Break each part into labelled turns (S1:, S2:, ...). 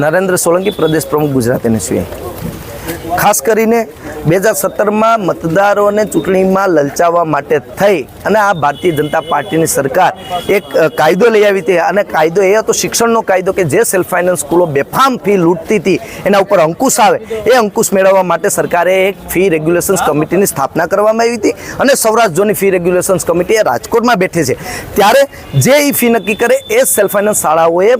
S1: નરેન્દ્ર સોલંકી પ્રદેશ પ્રમુખ ગુજરાત એનએસયુઆઈ ખાસ કરીને બે હજાર સત્તરમાં મતદારોને ચૂંટણીમાં લલચાવવા માટે થઈ અને આ ભારતીય જનતા પાર્ટીની સરકાર એક કાયદો લઈ આવી હતી. અને કાયદો એ હતો શિક્ષણનો કાયદો કે જે સેલ્ફ ફાઇનાન્સ સ્કૂલો બેફામ ફી લૂંટતી હતી, એના ઉપર અંકુશ આવે, એ અંકુશ મેળવવા માટે સરકારે એક ફી રેગ્યુલેશન્સ કમિટીની સ્થાપના કરવામાં આવી હતી અને સૌરાષ્ટ્ર ઝોનની ફી રેગ્યુલેશન્સ કમિટી એ રાજકોટમાં બેઠી છે. ત્યારે જે એ ફી નક્કી કરે એ સેલ્ફ ફાઇનાન્સ શાળાઓએ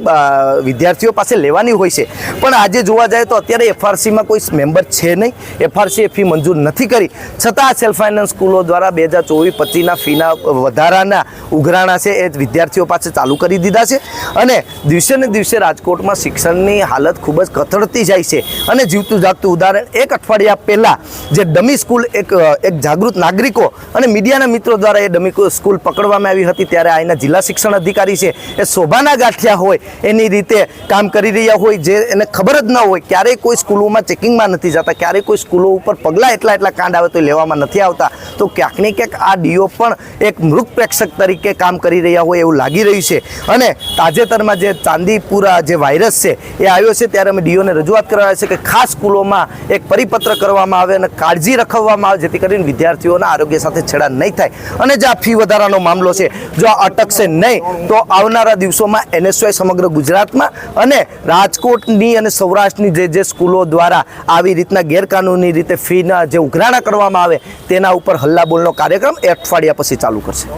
S1: વિદ્યાર્થીઓ પાસે લેવાની હોય છે. પણ આજે જોવા જાય તો અત્યારે એફઆરસીમાં કોઈ મેમ્બર છે નહીં. એફઆરસી એ ફી મંજૂર નથી કરી. છતાં સેલ્ફ ફાઇનાન્સ સ્કૂલો દ્વારા બે હજાર ચોવીસ પચીસના ફીના વધારાના ઉઘરાણા છે એ વિદ્યાર્થીઓ પાસે ચાલુ કરી દીધા છે. અને દિવસે ને દિવસે રાજકોટમાં શિક્ષણની હાલત ખૂબ જ કથળતી જાય છે. અને જીવતું જાગતું ઉદાહરણ, એક અઠવાડિયા પહેલાં જે ડમી સ્કૂલ એક એક જાગૃત નાગરિકો અને મીડિયાના મિત્રો દ્વારા એ ડમી સ્કૂલ પકડવામાં આવી હતી ત્યારે અહીંના જિલ્લા શિક્ષણ અધિકારી છે. એ શોભાના ગાંઠિયા હોય, એની રીતે કામ કરી રહ્યા હોય, જે એને ખબર જ ન હોય, ક્યારેય કોઈ સ્કૂલોમાં ચેકિંગમાં નથી જતા ક્યારેય કોઈ સ્કૂલો ઉપર પગલાં એટલા એટલા કાંડ આવે તો લેવામાં નથી આવતા. તો ક્યાંક ને ક્યાંક આ ડીઓ પણ એક મૃત પ્રેક્ષક તરીકે કામ કરી રહ્યા હોય એવું લાગી રહ્યું છે. અને તાજેતરમાં જે ચાંદીપુરા જે વાયરસ છે, એ આવ્યો છે, ત્યારે અમે ડીઓને રજૂઆત કરવા છે કે ખાસ સ્કૂલોમાં એક પરિપત્ર કરવામાં આવે અને કાળજી રખવવામાં આવે, જેથી કરીને વિદ્યાર્થીઓના આરોગ્ય સાથે છેડા નહીં થાય. અને જે આ ફી વધારાનો મામલો છે, જો આ અટકશે નહીં, તો આવનારા દિવસોમાં એનએસવાય સમગ્ર ગુજરાતમાં અને રાજકોટની અને સૌરાષ્ટ્રની જે જે સ્કૂલો દ્વારા આવી રીતના ગેરકાનૂની રીતે ફીના જે ઉઘરાણા કરવામાં આવે, તેના ઉપર હલ્લાબોલનો કાર્યક્રમ એ અઠવાડિયા પછી ચાલુ કરશે.